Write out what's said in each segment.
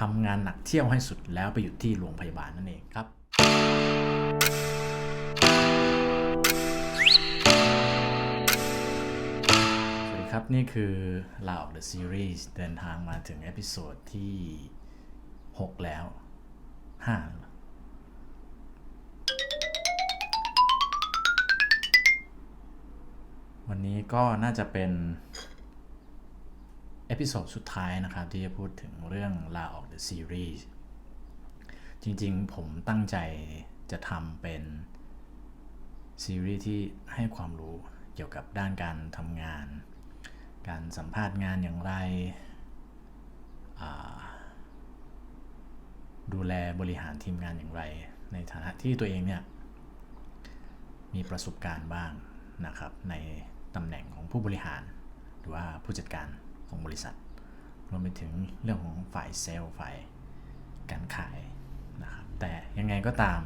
ทำงานหนักเที่ยวให้สุดแล้วไปหยุดที่โรงพยาบาลนั่นเองครับสวัสดีครับนี่คือลาออก The Series เดินทางมาถึงเอพิโซดที่ 6 แล้ว5แล้วห้าวันนี้ก็น่าจะเป็น พิโซดสุดท้ายนะครับ ที่จะพูดถึงเรื่องลาออก The Series จริงๆ ผมตั้งใจจะทำเป็นซีรีส์ที่ให้ความรู้เกี่ยวกับด้านการทำงาน การสัมภาษณ์งานอย่างไร ดูแลบริหารทีมงานอย่างไร ในฐานะที่ตัวเองเนี่ย มีประสบการณ์บ้างนะครับ ในตำแหน่งของผู้บริหาร หรือว่าผู้จัดการ ของบริษัท รวมไปถึงเรื่องของฝ่ายเซลล์ฝ่ายการขายนะครับแต่ยังไงก็ตาม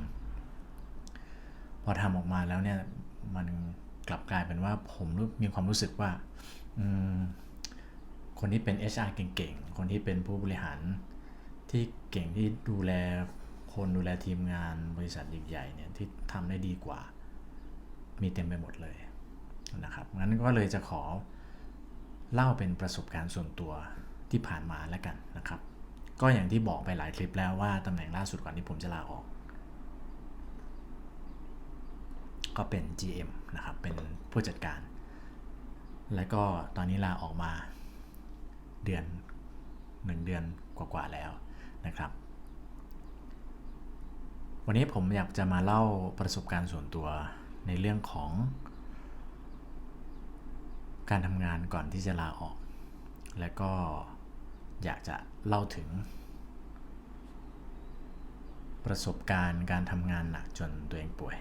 พอทำออกมาแล้วเนี่ยมันกลับกลายเป็นว่าผมมีความรู้สึกว่าคนที่เป็น HR เก่งๆ คนที่เป็นผู้บริหารที่เก่งที่ดูแลคนดูแลทีมงานบริษัทใหญ่ๆเนี่ยที่ทำได้ดีกว่า มีเต็มไปหมดเลยนะครับงั้นก็เลยจะขอ เล่าเป็นประสบการณ์ส่วนตัวที่ผ่านมาแล้วกันนะครับ ก็อย่างที่บอกไปหลายคลิปแล้วว่าตำแหน่งล่าสุดก่อนที่ผมจะลาออก ก็เป็น GM นะครับ เป็นผู้จัดการ แล้วก็ตอนนี้ลาออกมาเดือนหนึ่งเดือนกว่าๆแล้วนะครับ วันนี้ผมอยากจะมาเล่าประสบการณ์ส่วนตัวในเรื่องของ การทำงานก่อนที่จะลาออก และก็อยากจะเล่าถึง ประสบการณ์การทำงานหนักจนตัวเองป่วย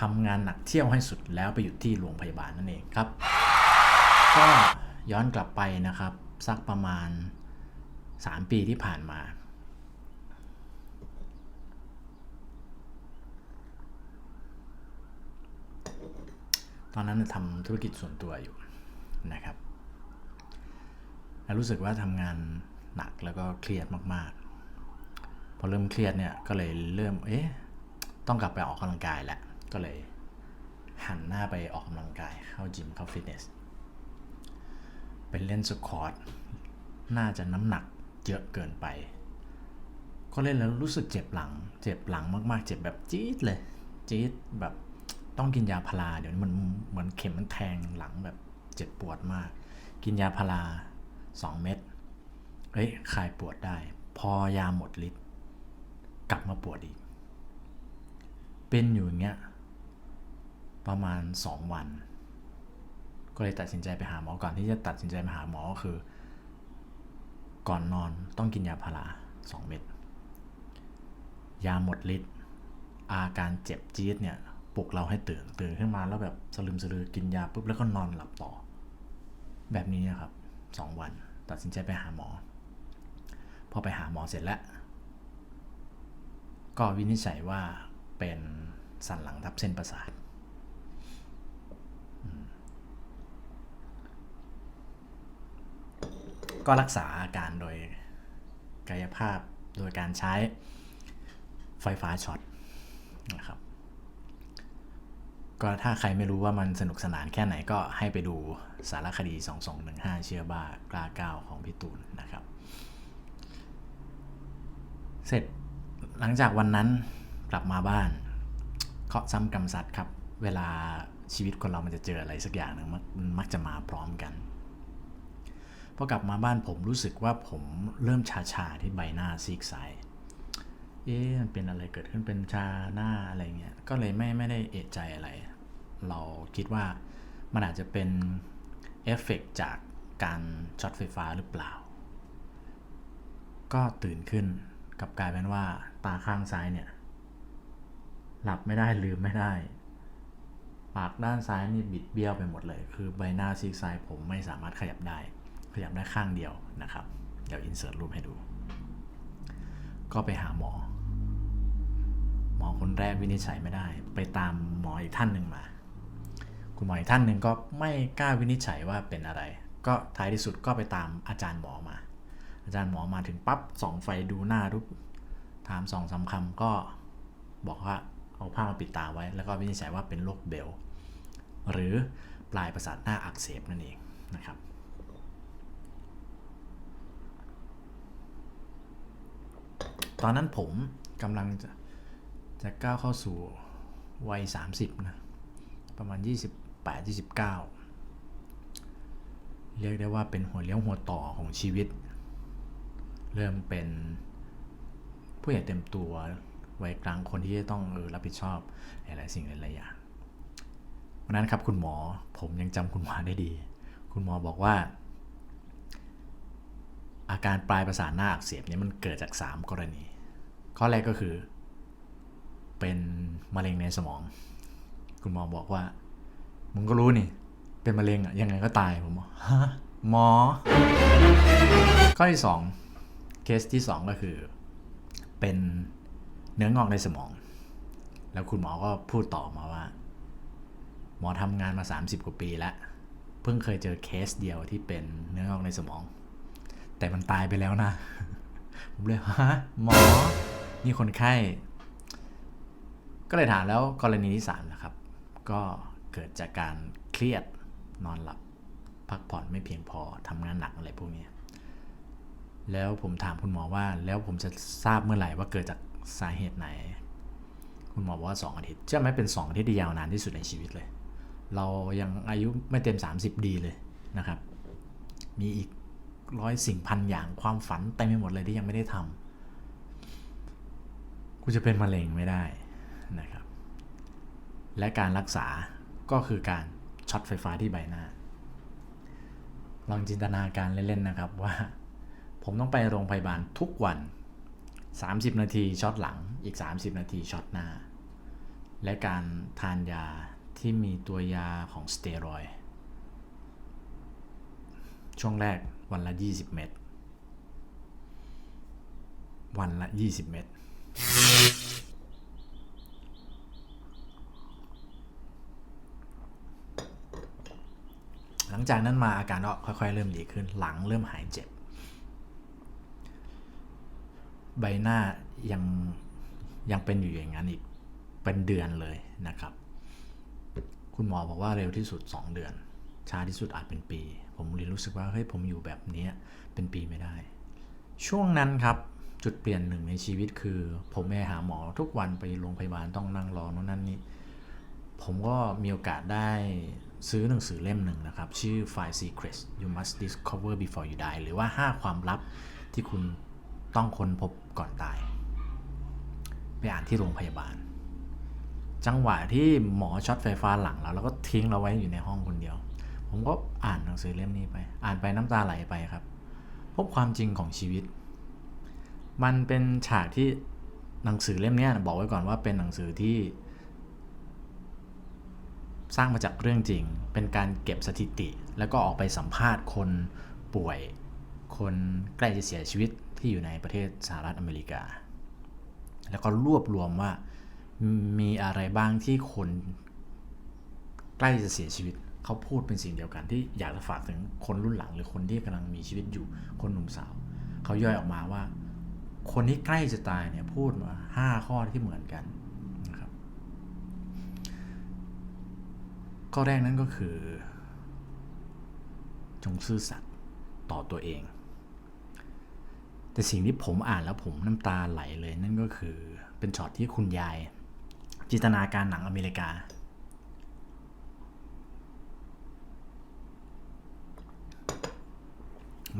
ทำงานหนักเที่ยวให้สุดแล้วไปหยุดที่โรงพยาบาลนั่นเองครับ ก็ย้อนกลับไปนะครับ สักประมาณ 3 ปีที่ผ่านมา ตอนนั้นทำธุรกิจส่วนตัวอยู่นะครับแล้วรู้สึกว่าทำงานหนักแล้วก็เครียดมากๆ พอเริ่มเครียดเนี่ยก็เลยเริ่มเอ๊ะต้องกลับไปออกกำลังกายแหละก็เลยหันหน้าไปออกกำลังกายเข้ายิมเข้าฟิตเนสไปเล่นสควอตน่าจะน้ำหนักเยอะเกินไป ก็เล่นแล้วรู้สึกเจ็บหลัง เจ็บหลังมากๆ เจ็บแบบจี๊ดเลย จี๊ดแบบ ต้องกินยาพาราเดี๋ยวนี้มันเหมือนเข็มมันแทงหลังแบบเจ็บปวดมาก กินยาพารา2 เม็ดเฮ้ยคลายปวดได้ พอยาหมดฤทธิ์กลับมาปวดอีก เป็นอยู่อย่างเงี้ยประมาณ 2 วัน ก็เลยตัดสินใจไปหาหมอก่อนที่จะตัดสินใจไปหาหมอก็คือ ก่อนนอนต้องกินยาพารา2 เม็ดยาหมดฤทธิ์อาการเจ็บจี๊ดเนี่ย ปลุกเราให้ตื่นตื่นขึ้นมาแล้วแบบสลืมสลือกินยาปุ๊บแล้วก็นอนหลับต่อ แบบนี้นครับสองวัน ตัดสินใจไปหาหมอ พอไปหาหมอเสร็จแล้ว ก็วินิจฉัยว่าเป็นสันหลังทับเส้นประสาทก็รักษาอาการโดยกายภาพโดยการใช้ไฟฟ้าช็อตนะครับ ก็ถ้าใครไม่รู้ว่ามันสนุกสนานแค่ไหนก็ให้ไปดูสารคดี 2215 เชื่อบ้ากล้าก้าวของพี่ตูนนะครับ เสร็จหลังจากวันนั้นกลับมาบ้านเคาะซ้ำกำซัดครับ เวลาชีวิตคนเรามันจะเจออะไรสักอย่างหนึ่งมักมันมักจะมาพร้อมกันพอกลับมาบ้านผมรู้สึกว่าผมเริ่มชาชาๆที่ใบหน้าซีกซ้าย เอ๊ะมันเป็นอะไรเกิดขึ้นเป็นชาหน้าอะไรเงี้ย ก็เลยไม่ไม่ได้เอะใจอะไร เราคิดว่ามันอาจจะเป็นเอฟเฟกต์จากการช็อตไฟฟ้าหรือเปล่า ก็ตื่นขึ้นกับกลายเป็นว่าตาข้างซ้ายเนี่ย หลับไม่ได้ลืมไม่ได้ ปากด้านซ้ายนี่บิดเบี้ยวไปหมดเลย คือใบหน้าซีกซ้ายผมไม่สามารถขยับได้ ขยับได้ข้างเดียวนะครับ เดี๋ยวอินเสิร์ตรูปให้ดู ก็ไปหาหมอ หมอคนแรกวินิจฉัยไม่ได้ ไปตามหมออีกท่านหนึ่งมา คุณหมออีกท่านหนึ่งก็ไม่กล้าวินิจฉัยว่าเป็นอะไร ก็ท้ายที่สุดก็ไปตามอาจารย์หมอมา อาจารย์หมอมาถึงปั๊บส่องไฟดูหน้าทุกถามสองสามคำก็บอกว่าเอาผ้ามาปิดตาไว้ แล้วก็วินิจฉัยว่าเป็นโรคเบลหรือปลายประสาทหน้าอักเสบนั่นเองนะครับ ตอนนั้นผมกำลังจะจะก้าวเข้าสู่วัย 30 นะ ประมาณ 28 29 เรียกได้ว่าเป็นหัวเลี้ยวหัวต่อของชีวิต เริ่มเป็นผู้ใหญ่เต็มตัววัยกลางคนที่จะต้องออรับผิดชอบหลายๆสิ่งหลายๆอย่างวันนั้นครับคุณหมอผมยังจำคุณหมอได้ดี คุณหมอบอกว่า อาการปลายประสาทหน้าอักเสบเนี่ยมันเกิดจาก 3 กรณี ข้อแรกก็คือ เป็นมะเร็งในสมอง คุณหมอบอกว่า มึงก็รู้นี่ เป็นมะเร็งอะยังไงก็ตายผมบอกฮะหมอ ข้อที่2เคสที่ 2 ก็คือ เป็นเนื้องอกในสมอง แล้วคุณหมอก็พูดต่อมาว่า หมอทำงานมา 30 กว่าปีแล้ว เพิ่งเคยเจอเคสเดียวที่เป็นเนื้องอกในสมอง แต่มันตายไปแล้วนะ ผมเลยฮะหมอ นี่คนไข้ ก็เลยถามแล้วกรณีที่3นะครับ ก็เกิดจากการเครียดนอนหลับ พักผ่อนไม่เพียงพอทำงานหนักอะไรพวกนี้แล้วผมถามคุณหมอว่าแล้วผมจะทราบเมื่อไหร่ว่าเกิดจากสาเหตุไหน คุณหมอบอกว่า 2 อาทิตย์เชื่อไหมเป็น 2 อาทิตย์ที่ยาวนานที่สุดในชีวิตเลย เรายังอายุไม่เต็ม 30 ดีเลยนะครับ มีอีก ร้อยสิ่งพันอย่างความฝันเต็มไปหมดเลยที่ยังไม่ได้ทำกูจะเป็นมะเร็งไม่ได้นะครับ และการรักษาก็คือการช็อตไฟฟ้าที่ใบหน้า ลองจินตนาการเล่นๆนะครับว่า ผมต้องไปโรงพยาบาลทุกวัน 30 นาทีช็อตหลังอีก 30 นาทีช็อตหน้า และการทานยาที่มีตัวยาของสเตียรอยช่วงแรก วันละ 20 เม็ดวันละ 20 เม็ดหลังจากนั้นมาอาการก็ค่อยๆ เริ่มดีขึ้น หลังเริ่มหายเจ็บ ใบหน้ายังยังเป็นอยู่อย่างนั้นอีกเป็นเดือนเลยนะครับ คุณหมอบอกว่าเร็วที่สุด 2 เดือน ช้าที่สุดอาจเป็นปี ผมเลยรู้สึกว่าเฮ้ยผมอยู่แบบนี้เป็นปีไม่ได้ ช่วงนั้นครับจุดเปลี่ยนหนึ่งในชีวิตคือ ผมไปหาหมอทุกวันไปโรงพยาบาลต้องนั่งรอโน่นนั่นนี่ผมก็มีโอกาสได้ซื้อหนังสือเล่มหนึ่งนะครับ ชื่อ Five Secrets You Must Discover Before You Die หรือว่า 5 ความลับที่คุณต้องค้นพบก่อนตาย ไปอ่านที่โรงพยาบาล จังหวะที่หมอช็อตไฟฟ้าหลังเราแล้วก็ทิ้งเราไว้อยู่ในห้องคนเดียว ผมก็อ่านหนังสือเล่มนี้ไป อ่านไปน้ำตาไหลไปครับ พบความจริงของชีวิต มันเป็นฉากที่หนังสือเล่มนี้บอกไว้ก่อนว่าเป็นหนังสือที่ สร้างมาจากเรื่องจริง เป็นการเก็บสถิติ แล้วก็ออกไปสัมภาษณ์คนป่วย คนใกล้จะเสียชีวิตที่อยู่ในประเทศสหรัฐอเมริกา แล้วก็รวบรวมว่ามีอะไรบ้างที่คนใกล้จะเสียชีวิต เขาพูดเป็นสิ่งเดียวกันที่อยากจะฝากถึงคนรุ่นหลัง หรือคนที่กำลังมีชีวิตอยู่คนหนุ่มสาว เขาย่อยออกมาว่า คนที่ใกล้จะตายเนี่ยพูดมาห้าข้อที่เหมือนกันนะครับ ข้อแรกนั่นก็คือ จงซื่อสัตย์ต่อตัวเอง แต่สิ่งที่ผมอ่านแล้วผมน้ำตาไหลเลยนั่นก็คือเป็นช็อตที่คุณยาย จินตนาการหนังอเมริกา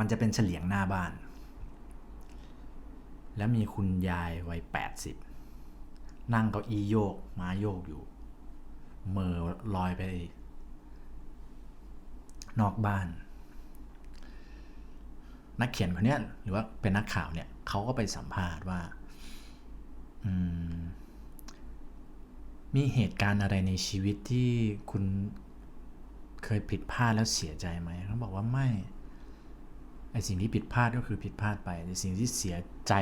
มันจะเป็นเฉลียงหน้าบ้าน แล้วมีคุณยายวัย80นั่งเก้าอี้โยกม้าโยกอยู่เมือลอยไป นอกบ้าน นักเขียนคนนี้หรือว่าเป็นนักข่าวเนี่ยเขาก็ไปสัมภาษณ์ว่ามีเหตุการณ์อะไรในชีวิตที่คุณเคยผิดพลาดแล้วเสียใจไหมเขาบอกว่าไม่ ไอสิ่งที่ผิดพลาดก็คือผิดพลาดไปแต่สิ่งที่เสียใจ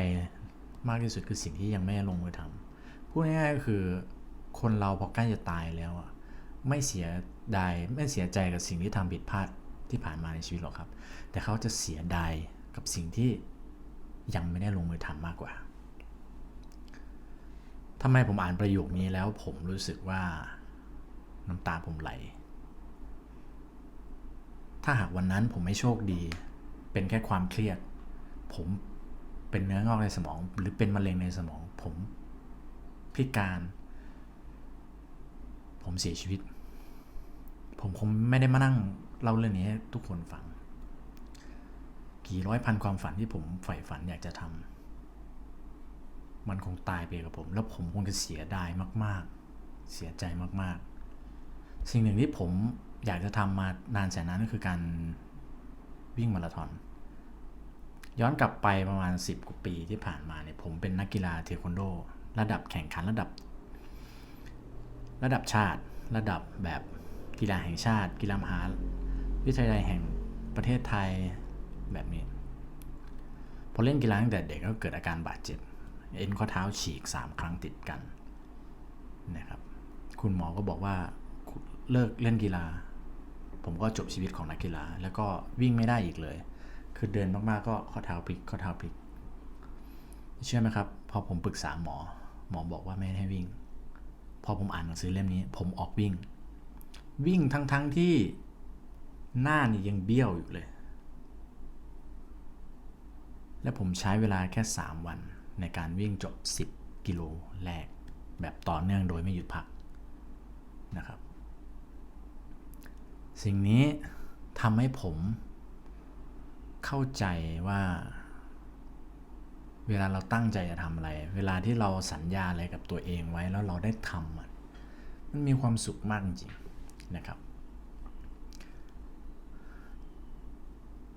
มากที่สุดคือสิ่งที่ยังไม่ลงมือทำพูดง่ายๆก็คือคนเราพอใกล้จะตายแล้วอะไม่เสียดายไม่เสียใจกับสิ่งที่ทำผิดพลาดที่ผ่านมาในชีวิตหรอกครับ แต่เขาจะเสียดายกับสิ่งที่ยังไม่ได้ลงมือทำมากกว่าทำไมผมอ่านประโยคนี้แล้วผมรู้สึกว่าน้ำตาผมไหล ถ้าหากวันนั้นผมไม่โชคดี เป็นแค่ความเครียด ผมเป็นเนื้องอกในสมอง หรือเป็นมะเร็งในสมอง ผมพิการ ผมเสียชีวิต ผมคงไม่ได้มานั่งเล่าเรื่องนี้ให้ทุกคนฟัง กี่ร้อยพันความฝันที่ผมใฝ่ฝันอยากจะทำมันคงตายไปกับผม แล้วผมคงจะเสียดายมาก ๆ เสียใจมาก ๆ สิ่งหนึ่งที่ผมอยากจะทำมานานแสนนานก็คือการวิ่งมาราธอน ย้อนกลับไปประมาณ 10กว่าปีที่ผ่านมาเนี่ยผมเป็นนักกีฬาเทควันโด ระดับแข่งขันระดับ ระดับชาติระดับแบบกีฬาแห่งชาติ กีฬามหาวิทยาลัยแห่งประเทศไทยแบบนี้พอเล่นกีฬาตั้งแต่เด็กก็เกิดอาการบาดเจ็บ เอ็นข้อเท้าฉีก 3 ครั้งติดกันนะครับคุณหมอก็บอกว่าเลิกเล่นกีฬา ผมก็จบชีวิตของนักกีฬา แล้วก็วิ่งไม่ได้อีกเลย คือเดินมากๆก็ข้อเท้าพลิกข้อเท้าพลิก เชื่อไหมครับ พอผมปรึกษาหมอ หมอบอกว่าไม่ให้วิ่ง พอผมอ่านหนังสือเล่มนี้ ผมออกวิ่ง วิ่งทั้งๆทที่หน้านี่ยังเบี้ยวอยู่เลย และผมใช้เวลาแค่ 3 วันในการวิ่งจบ 10 กิโลแรก แบบต่อเนื่องโดยไม่หยุดพักนะครับ สิ่งนี้ทำให้ผม เข้าใจว่า เวลาเราตั้งใจจะทำอะไร เวลาที่เราสัญญาอะไรกับตัวเองไว้แล้วเราได้ทำมันมันมีความสุขมากจริงๆนะครับ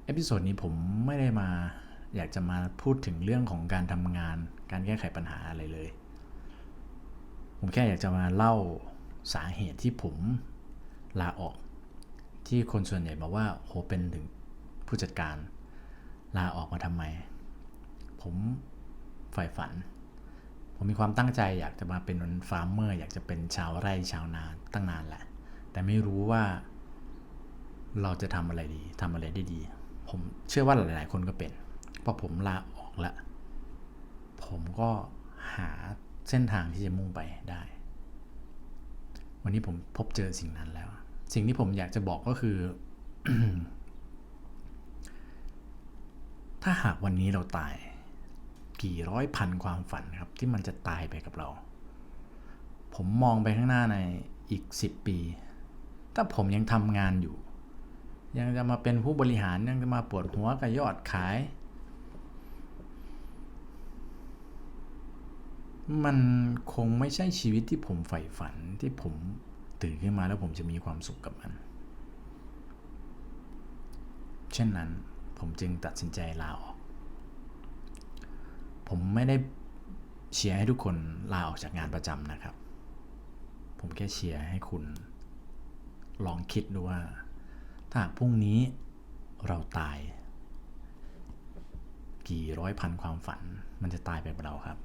เอพิโซดนี้ผมไม่ได้มาอยากจะมาพูดถึงเรื่องของการทำงาน การแก้ไขปัญหาอะไรเลย ผมแค่อยากจะมาเล่าสาเหตุที่ผมลาออก ที่คนส่วนใหญ่บอกว่าโหเป็นถึง ผู้จัดการ ลาออกมาทำไม ผมใฝ่ฝัน ผมมีความตั้งใจอยากจะมาเป็นฟาร์มเมอร์ อยากจะเป็นชาวไร่ชาวนาตั้งนานแหละ แต่ไม่รู้ว่า เราจะทำอะไรดีทำอะไรได้ดี ผมเชื่อว่าหลาย ๆ คนก็เป็นพอผมลาออกแล้วผมก็หาเส้นทางที่จะมุ่งไปได้ วันนี้ผมพบเจอสิ่งนั้นแล้ว สิ่งที่ผมอยากจะบอกก็คือ ถ้าหากวันนี้เราตาย กี่ร้อยพันความฝันครับ ที่มันจะตายไปกับเรา ผมมองไปข้างหน้าในอีกสิบปี ถ้าผมยังทำงานอยู่ ยังจะมาเป็นผู้บริหารยังจะมาปวดหัวกับยอดขาย มันคงไม่ใช่ชีวิตที่ผมใฝ่ฝันที่ผมตื่นขึ้นมาแล้วผมจะมีความสุขกับมัน เช่นนั้น ผมจึงตัดสินใจลาออก ผมไม่ได้เชียร์ให้ทุกคนลาออกจากงานประจำนะครับ ผมแค่เชียร์ให้คุณ ลองคิดดูว่า ถ้าหากพรุ่งนี้เราตาย กี่ร้อยพันความฝันมันจะตายไปเราครับ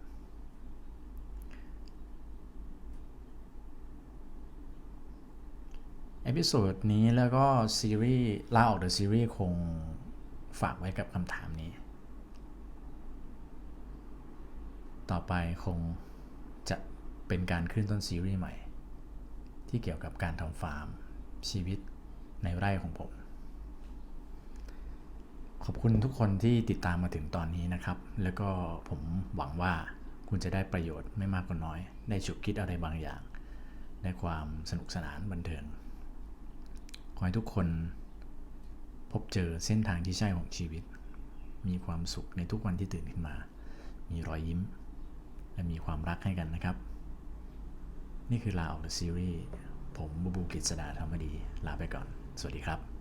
เอพิโซดนี้แล้วก็ซีรีส์ลาออกเดอะซีรีส์คง ฝากไว้กับคำถามนี้ ต่อไปคงจะเป็นการขึ้นต้นซีรีส์ใหม่ ที่เกี่ยวกับการทำฟาร์มชีวิตในไร่ของผม ขอบคุณทุกคนที่ติดตามมาถึงตอนนี้นะครับ แล้วก็ผมหวังว่าคุณจะได้ประโยชน์ไม่มากก็น้อย ได้ฉุกคิดอะไรบางอย่าง ได้ความสนุกสนานบันเทิง ขอให้ทุกคน บเจอเส้นทางที่ใช่ของชีวิต มีความสุขในทุกวันที่ตื่นขึ้นมา มีรอยยิ้ม และมีความรักให้กันนะครับ นี่คือลาออกเดอะซีรีส์ผมบูบูกิจสดาธรรมดี ลาไปก่อน สวัสดีครับ